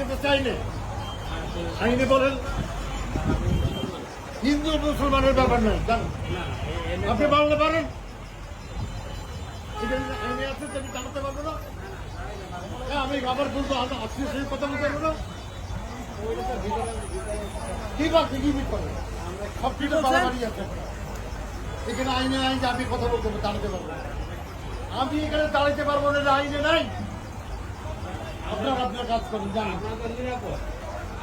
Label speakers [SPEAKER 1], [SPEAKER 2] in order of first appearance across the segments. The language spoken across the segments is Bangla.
[SPEAKER 1] বিষয়টা চাইলে? আইনে বলেন। হিন্দু মুসলমানের ব্যাপার নয় আপনি বাংলা পারেন? আইনে আছে জানাতে পারব না। হ্যাঁ, আমি আবার বলব আমি আজকে সেই কথা বলতে পারব না। কি করে সব কিছু বাড়াবাড়ি আছে। এখানে আইনে নাই যে আমি কথা বলতে দাঁড়াতে পারব। আমি এখানে দাঁড়াতে পারব না আইনে নাই। আপনার আপনার কাজ করেন, জানেন।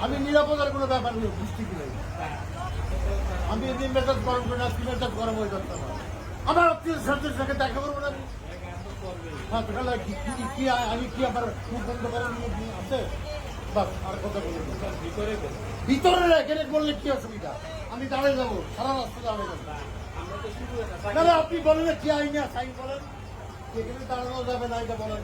[SPEAKER 1] আমি নিরাপদার কোনো ব্যাপার নেই দৃষ্টি নেই আমি এদিন মেজাজ গরম করি না মেজাজ গরম হয়ে যাচ্ছে আমার। আত্মীয় স্বজনের সঙ্গে দেখা করব না। হ্যাঁ কি, কি- কি কি আবার মুখ বন্ধ করার বাস, আর কথা বলে ভিতরে ভিতরে এখানে বললে কি অসুবিধা? আমি দাঁড়িয়ে যাব, সারা রাস্তা দাঁড়িয়ে যাব। না আপনি বলেন না কি আইন আছে, আইন বলেন। এখানে দাঁড়ানো যাবে না, এটা বলেন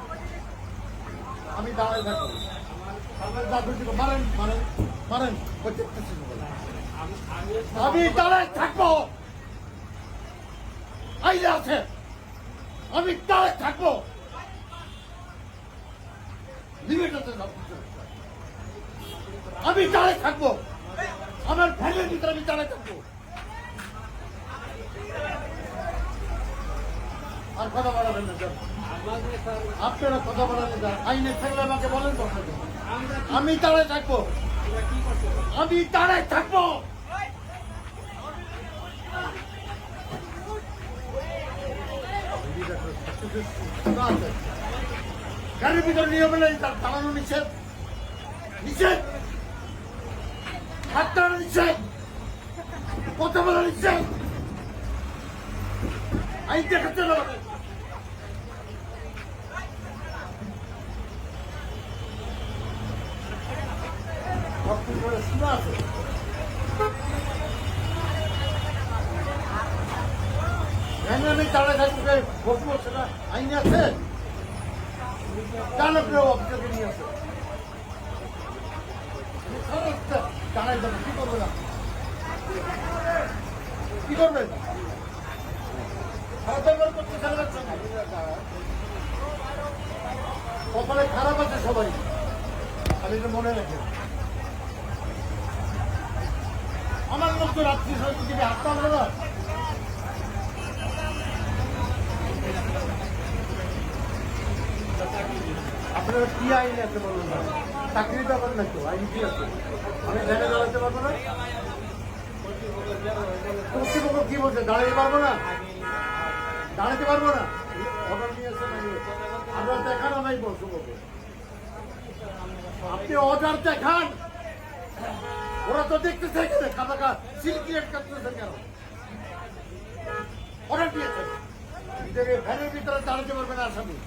[SPEAKER 1] আমি দাঁড়ায় থাকব। মারেন মারেন মারেন। আমি দাঁড়ায় থাকব। আইনে আছে। আমি দাঁড়ায় থাকব। আমি দাঁড়ায় থাকব। আমার ভ্যানের ভিতরে আমি দাঁড়ায় থাকব। আর কথা বলাবেন আপনারা কথা বলেন যান। আইনে থাকলে আমাকে বলেন আমি তারাই থাকব। আমি দাঁড়ায় থাকব। গাড়ির ভিতরে নিয়ম নেই তার দাঁড়ানো নিষেধ। নিষেধ! হাত দাঁড়ানো নিষেধ! কথা বলা নিষেধ! আইন না আমাকে। সবকিছু করে সীমা আছে। কেন আমি আছে কপালে খারাপ আছে সবাই খালি এটা মনে রেখে আমার লোক তো রাত্রি সবাই দিকে হাত পারবে না আপনারা কি আইন আছে বলুন চাকরি ব্যাপার না তো আইন কি আছে? আমি ভ্যানে দাঁড়াতে পারব না? কর্তৃপক্ষ কি বলছে? দাঁড়াতে পারব না? দাঁড়াতে পারব না? অর্ডার এসে আমরা দেখানো নাই বলছো আপনি অর্ডার দেখান। ওরা তো দেখতেছে এখানে কাদাকা সিল করতেছে কেন? অর্ডার দিয়েছেন নিজেকে ভ্যানের ভিতরে দাঁড়াতে পারবে না আসামি।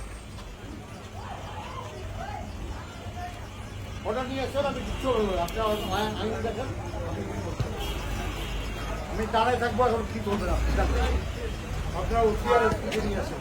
[SPEAKER 1] অর্ডার নিয়ে এসে আমি কিচ্ছু বলব। আপনি দেখেন। আমি দাঁড়ায় থাকব, এখন কি করবেন আপনি। আপনারা উঠিয়ে নিয়ে আসেন।